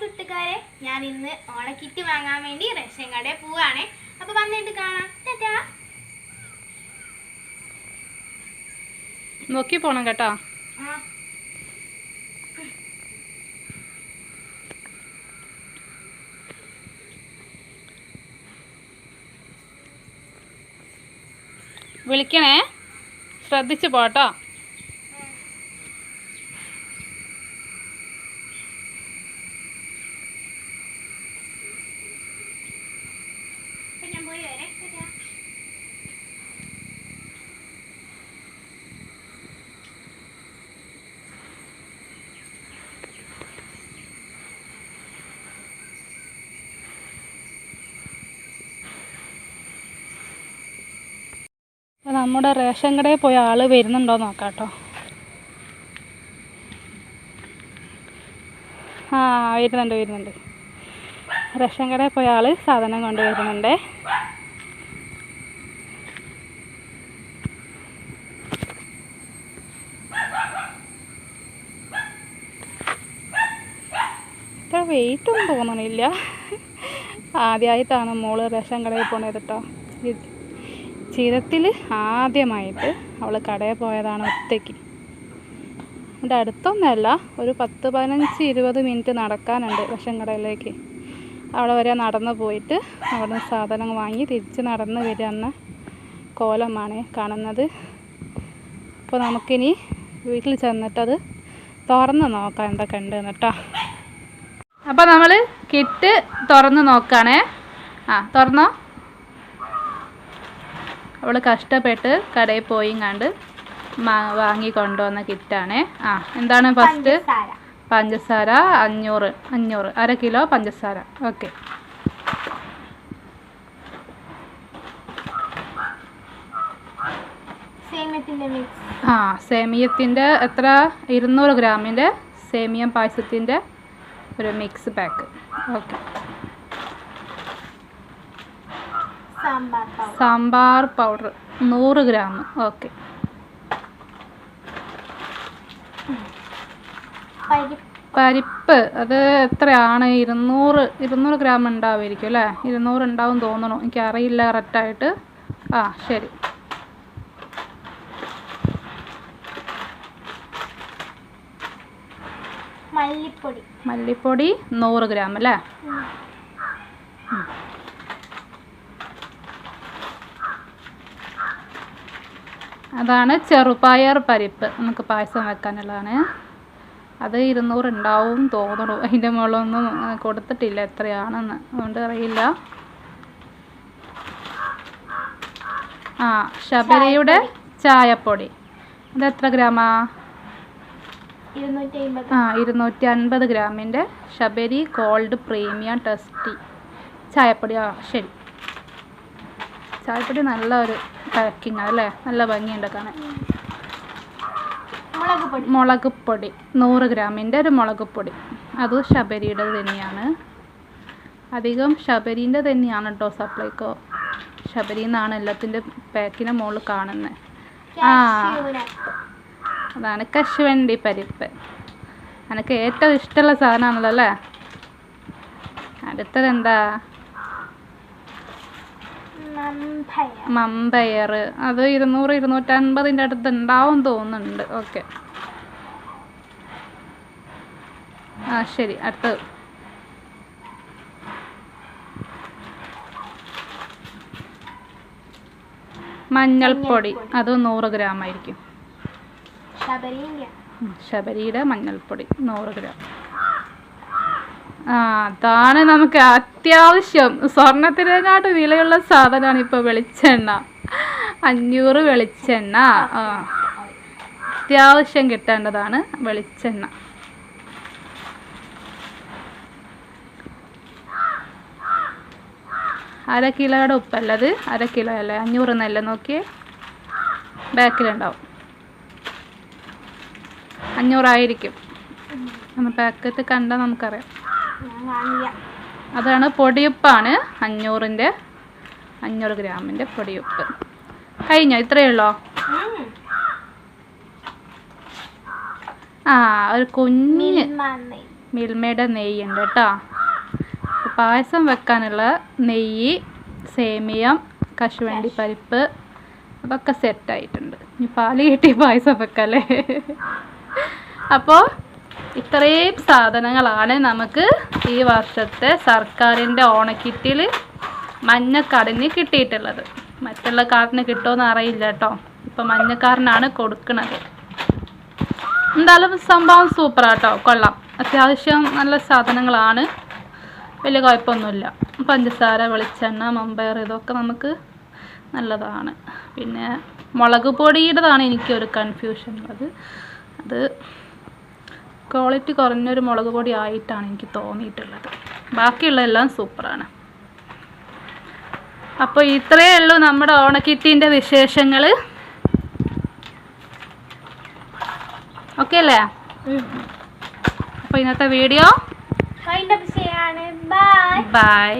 കൂട്ടുകാരെ ഞാൻ ഇന്ന് ഓണക്കിറ്റ് വാങ്ങാൻ വേണ്ടി റേഷൻ കടയിൽ പോവാണ്. അപ്പൊ വന്നിട്ട് കാണാം. ടാറ്റാ. നോക്കി പോണം കേട്ടോ. വിളിക്കണേ. ശ്രദ്ധിച്ചു പോട്ടോ അപ്പൊ ഞാൻ പോയി വരാം ടാറ്റാ അപ്പോൾ നമ്മുടെ റേഷൻ കടയിൽ പോയ ആൾ വരുന്നുണ്ടോ നോക്കാട്ടോ. കേട്ടോ ആ വരുന്നുണ്ട് വരുന്നുണ്ട്. റേഷൻ കടയിൽ പോയ ആൾ സാധനം കൊണ്ടുവരുന്നുണ്ട് ഇത്ര വെയിറ്റ് ഒന്നും തോന്നണില്ല. ആദ്യമായിട്ടാണ് മോൾ റേഷൻ കടയിൽ പോണത് കേട്ടോ ജീവിതത്തിൽ ആദ്യമായിട്ട് അവൾ കടയിൽ പോയതാണ് ഒറ്റയ്ക്ക്. എന്റെ അടുത്തൊന്നുമല്ല ഒരു പത്ത് പതിനഞ്ച് ഇരുപത് മിനിറ്റ് നടക്കാനുണ്ട് വിഷം കടയിലേക്ക്. അവിടെ വരെ നടന്നു പോയിട്ട് അവിടെ നിന്ന് സാധനം വാങ്ങി തിരിച്ച് നടന്ന് വരുന്ന കോലമാണ് കാണുന്നത്. അപ്പോൾ നമുക്കിനി വീട്ടിൽ ചെന്നിട്ടത് തുറന്ന് നോക്കാം എന്തൊക്കെ ഉണ്ട് കേട്ടോ. അപ്പോൾ നമ്മൾ കിറ്റ് തുറന്ന് നോക്കുകയാണേ ആ തുറന്നോ? അവൾ കഷ്ടപ്പെട്ട് കടയിൽ പോയി കണ്ട് വാങ്ങി കൊണ്ടുവന്ന കിറ്റാണ്. ആ എന്താണ് ഫസ്റ്റ് പഞ്ചസാര. അഞ്ഞൂറ് അഞ്ഞൂറ് അര കിലോ പഞ്ചസാര. ഓക്കെ ആ സേമിയത്തിന്റെ എത്ര? ഇരുന്നൂറ് ഗ്രാമിന്റെ സേമിയം പായസത്തിന്റെ ഒരു mix pack okay sambar powder. നൂറ് ഗ്രാം. ഓക്കെ. പരിപ്പ്. അത് എത്രയാണ്? ഇരുന്നൂറ് ഇരുന്നൂറ് ഗ്രാം ഉണ്ടാവുമായിരിക്കും അല്ലേ? ഇരുന്നൂറ് ഉണ്ടാവും തോന്നണു. എനിക്കറിയില്ല കറക്റ്റായിട്ട്. ആ ശരി. മല്ലിപ്പൊടി. മല്ലിപ്പൊടി നൂറ് ഗ്രാം അല്ലേ? അതാണ് ചെറുപയർ പരിപ്പ്. നമുക്ക് പായസം വെക്കാനുള്ളതാണ്. അത് ഇരുന്നൂറ് ഉണ്ടാവും തോന്നണു. അതിന്റെ മുകളൊന്നും കൊടുത്തിട്ടില്ല. എത്രയാണെന്ന്. അതുകൊണ്ട് അറിയില്ല. ആ ശബരിയുടെ ചായപ്പൊടി. ഇത് എത്ര ഗ്രാമാ? ആ ഇരുന്നൂറ്റി അൻപത് ഗ്രാമിന്റെ ശബരി കോൾഡ് പ്രീമിയം ടെസ്റ്റി ചായപ്പൊടി. ആ ശരി. ചായപ്പൊടി നല്ല ഒരു പാക്കിങ് അല്ലേ? നല്ല ഭംഗിയുണ്ട് കാണാൻ. മുളക് പൊടി. നൂറ് ഗ്രാമിന്റെ ഒരു മുളക് പൊടി. അത് ശബരിയുടെ തന്നെയാണ്. അധികം ശബരീന്റെ തന്നെയാണ് കേട്ടോ സപ്ലൈക്കോ ശബരി എന്നാണ് എല്ലാത്തിന്റെ പാക്കിന് മുകളിൽ കാണുന്നത് ആ. അതാണ് കശുവണ്ടി പരിപ്പ്. എനിക്ക് ഏറ്റവും ഇഷ്ടമുള്ള സാധനമാണല്ലോ അല്ലേ? അടുത്തത് എന്താ? മമ്പയ മമ്പയർ അത് ഇരുന്നൂറ് ഇരുന്നൂറ്റൻപതിന്റെ അടുത്ത് ഉണ്ടാവും തോന്നുന്നുണ്ട്. ഓക്കെ. ആ ശരി. അടുത്തത് മഞ്ഞൾപ്പൊടി. അത് നൂറ് ഗ്രാം ആയിരിക്കും ശബരിയുടെ മഞ്ഞൾപ്പൊടി നൂറ് ഗ്രാം. ആ അതാണ് നമുക്ക് അത്യാവശ്യം. സ്വർണത്തിനെക്കാട്ട് വിലയുള്ള സാധനമാണ് ഇപ്പോൾ വെളിച്ചെണ്ണ. അഞ്ഞൂറ് വെളിച്ചെണ്ണ. ആ അത്യാവശ്യം കിട്ടേണ്ടതാണ് വെളിച്ചെണ്ണ. അര കിലോയുടെ ഉപ്പല്ലത്. അര കിലോ അല്ലേ? അഞ്ഞൂറ് എന്നല്ലേ നോക്കിയേ. ബാക്കിലുണ്ടാവും. അഞ്ഞൂറായിരിക്കും. പാക്കത്ത് കണ്ടാൽ നമുക്കറിയാം. അതാണ് പൊടിയുപ്പാണ്. അഞ്ഞൂറിന്റെ അഞ്ഞൂറ് ഗ്രാമിന്റെ പൊടിയുപ്പ്. കഴിഞ്ഞോ? ഇത്രയേ ഉള്ളോ? ആ ഒരു കുഞ്ഞ് മിൽമയുടെ നെയ്യ്. മിൽമയുടെ നെയ്യുണ്ട് കേട്ടോ. പായസം വെക്കാനുള്ള നെയ്യ് സേമിയം കശുവണ്ടി പരിപ്പ് അതൊക്കെ സെറ്റായിട്ടുണ്ട് ഇനി പാൽ കിട്ടി പായസം വെക്കല്ലേ? അപ്പോൾ ഇത്രയും സാധനങ്ങളാണ് നമുക്ക് ഈ വർഷത്തെ സർക്കാരിന്റെ ഓണക്കിറ്റിൽ മഞ്ഞക്കാടിന് കിട്ടിയിട്ടുള്ളത്. മറ്റുള്ള കാർഡിന് കിട്ടുമെന്ന് അറിയില്ല കേട്ടോ. ഇപ്പം മഞ്ഞക്കാരനാണ് കൊടുക്കുന്നത്. എന്തായാലും സംഭവം സൂപ്പറാട്ടോ കൊള്ളാം. അത്യാവശ്യം നല്ല സാധനങ്ങളാണ്. വലിയ കുഴപ്പമൊന്നുമില്ല. പഞ്ചസാര വെളിച്ചെണ്ണ മമ്പയർ ഇതൊക്കെ നമുക്ക് നല്ലതാണ്. പിന്നെ മുളക് പൊടിയുടേതാണ് എനിക്കൊരു കൺഫ്യൂഷൻ ഉള്ളത്. അത് ക്വാളിറ്റി കുറഞ്ഞൊരു മുളക് പൊടി ആയിട്ടാണ് എനിക്ക് തോന്നിയിട്ടുള്ളത്. ബാക്കിയുള്ള എല്ലാം സൂപ്പറാണ്. അപ്പോൾ ഇത്രയേ ഉള്ളൂ നമ്മുടെ ഓണക്കിറ്റിന്റെ വിശേഷങ്ങൾ ഓക്കെ അല്ലേ? അപ്പോൾ ഇന്നത്തെ വീഡിയോ ബൈ ബൈ